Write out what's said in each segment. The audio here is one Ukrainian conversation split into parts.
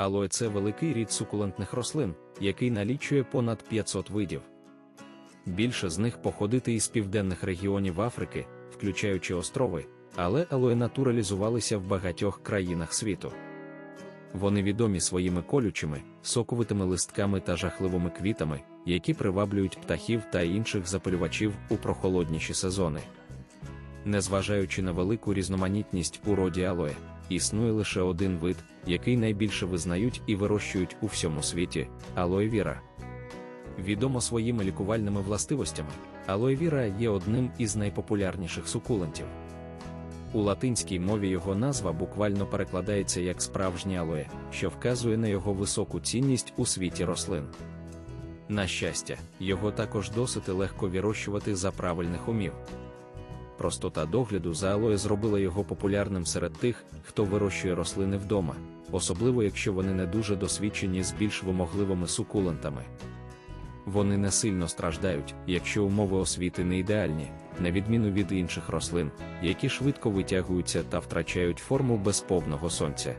Алоє це великий рід сукулентних рослин, який налічує понад 500 видів. Більше з них походити із південних регіонів Африки, включаючи острови, але алоє натуралізувалися в багатьох країнах світу. Вони відомі своїми колючими, соковитими листками та жахливими квітами, які приваблюють птахів та інших запалювачів у прохолодніші сезони. Незважаючи на велику різноманітність у роді алоє, існує лише один вид, який найбільше визнають і вирощують у всьому світі алоє віра. Відомо своїми лікувальними властивостями, алоє віра є одним із найпопулярніших сукулентів. У латинській мові його назва буквально перекладається як справжнє алоє, що вказує на його високу цінність у світі рослин. На щастя, його також досить легко вирощувати за правильних умів. Простота догляду за алоє зробила його популярним серед тих, хто вирощує рослини вдома, особливо якщо вони не дуже досвідчені з більш вимогливими сукулентами. Вони не сильно страждають, якщо умови освіти не ідеальні, на відміну від інших рослин, які швидко витягуються та втрачають форму без повного сонця.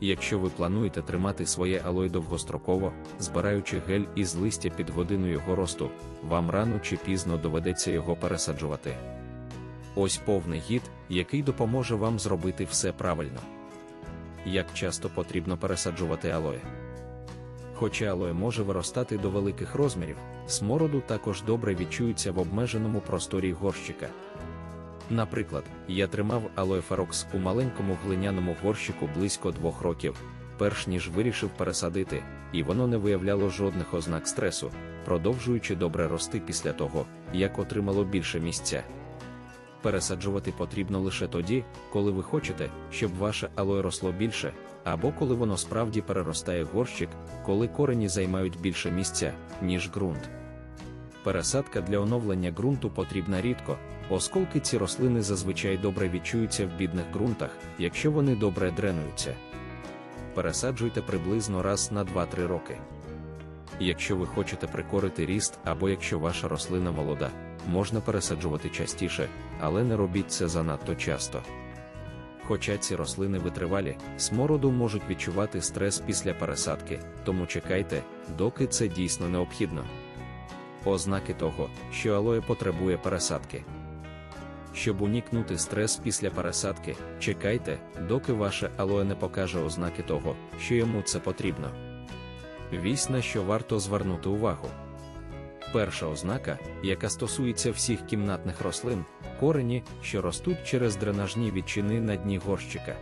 Якщо ви плануєте тримати своє алой довгостроково, збираючи гель із листя під годину його росту, вам рано чи пізно доведеться його пересаджувати. Ось повний гід, який допоможе вам зробити все правильно. Як часто потрібно пересаджувати алоє? Хоча алоє може виростати до великих розмірів, смороду також добре відчується в обмеженому просторі горщика. Наприклад, я тримав алоє ферокс у маленькому глиняному горщику близько двох років, перш ніж вирішив пересадити, і воно не виявляло жодних ознак стресу, продовжуючи добре рости після того, як отримало більше місця. Пересаджувати потрібно лише тоді, коли ви хочете, щоб ваше алоє росло більше, або коли воно справді переростає горщик, коли корені займають більше місця, ніж ґрунт. Пересадка для оновлення ґрунту потрібна рідко, оскільки ці рослини зазвичай добре відчуються в бідних ґрунтах, якщо вони добре дренуються. Пересаджуйте приблизно раз на 2-3 роки. Якщо ви хочете прикорити ріст або якщо ваша рослина молода, можна пересаджувати частіше, але не робіть це занадто часто. Хоча ці рослини витривалі, смороду можуть відчувати стрес після пересадки, тому чекайте, доки це дійсно необхідно. Ознаки того, що алоє потребує пересадки. Щоб уникнути стрес після пересадки, чекайте, доки ваше алоє не покаже ознаки того, що йому це потрібно. Вісь на що варто звернути увагу. Перша ознака, яка стосується всіх кімнатних рослин, корені, що ростуть через дренажні відчини на дні горщика.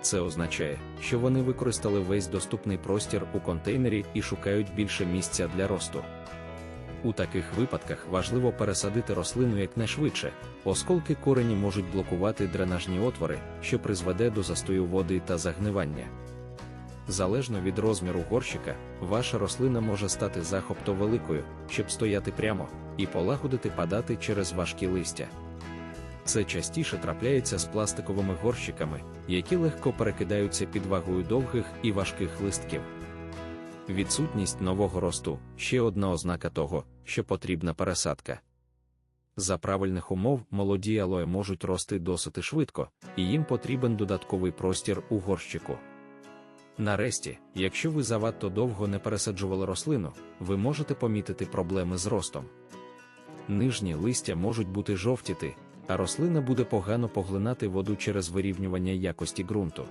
Це означає, що вони використали весь доступний простір у контейнері і шукають більше місця для росту. У таких випадках важливо пересадити рослину якнайшвидше, оскільки корені можуть блокувати дренажні отвори, що призведе до застою води та загнивання. Залежно від розміру горщика, ваша рослина може стати захопто великою, щоб стояти прямо, і полагодити падати через важкі листя. Це частіше трапляється з пластиковими горщиками, які легко перекидаються під вагою довгих і важких листків. Відсутність нового росту ще одна ознака того, що потрібна пересадка. За правильних умов молоді алої можуть рости досить швидко, і їм потрібен додатковий простір у горщику. Нарешті, якщо ви завадто довго не пересаджували рослину, ви можете помітити проблеми з ростом. Нижні листя можуть бути жовтіти, а рослина буде погано поглинати воду через вирівнювання якості ґрунту.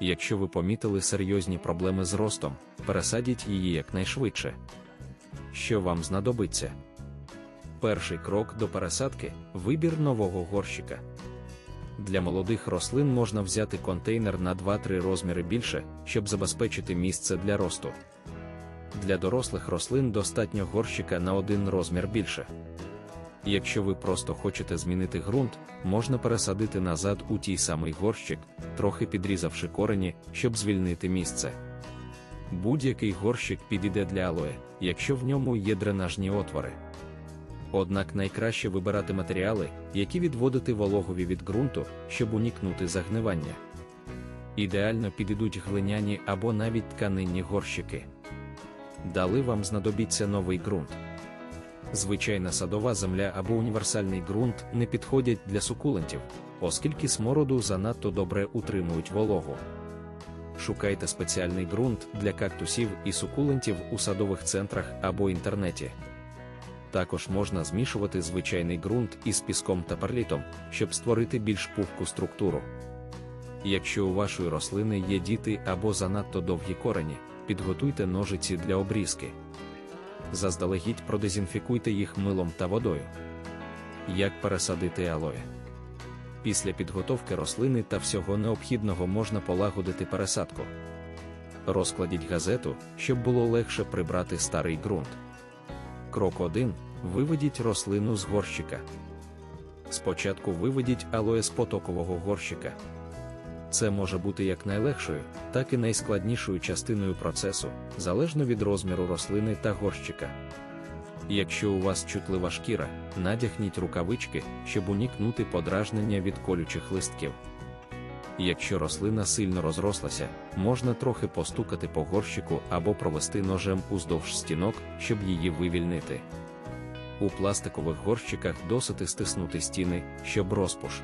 Якщо ви помітили серйозні проблеми з ростом, пересадіть її якнайшвидше. Що вам знадобиться? Перший крок до пересадки вибір нового горщика. Для молодих рослин можна взяти контейнер на 2-3 розміри більше, щоб забезпечити місце для росту. Для дорослих рослин достатньо горщика на один розмір більше. Якщо ви просто хочете змінити ґрунт, можна пересадити назад у тій самий горщик, трохи підрізавши корені, щоб звільнити місце. Будь-який горщик підійде для алоє, якщо в ньому є дренажні отвори. Однак найкраще вибирати матеріали, які відводити вологові від ґрунту, щоб уникнути загнивання. Ідеально підійдуть глиняні або навіть тканинні горщики. Дали вам знадобиться новий ґрунт. Звичайна садова земля або універсальний ґрунт не підходять для сукулентів, оскільки смороду занадто добре утримують вологу. шукайте спеціальний ґрунт для кактусів і сукулентів у садових центрах або інтернеті. Також можна змішувати звичайний ґрунт із піском та перлітом, щоб створити більш пухку структуру. Якщо у вашої рослини є діти або занадто довгі корені, підготуйте ножиці для обрізки. Заздалегідь продезінфікуйте їх милом та водою. Як пересадити алоє? Після підготовки рослини та всього необхідного можна полагодити пересадку. Розкладіть газету, щоб було легше прибрати старий ґрунт. Крок 1. Виведіть рослину з горщика. Спочатку виведіть алоє з потокового горщика. Це може бути як найлегшою, так і найскладнішою частиною процесу, залежно від розміру рослини та горщика. Якщо у вас чутлива шкіра, надягніть рукавички, щоб уникнути подражнення від колючих листків. Якщо рослина сильно розрослася, можна трохи постукати по горщику або провести ножем уздовж стінок, щоб її вивільнити. У пластикових горщиках досить стиснути стіни, щоб розпуш,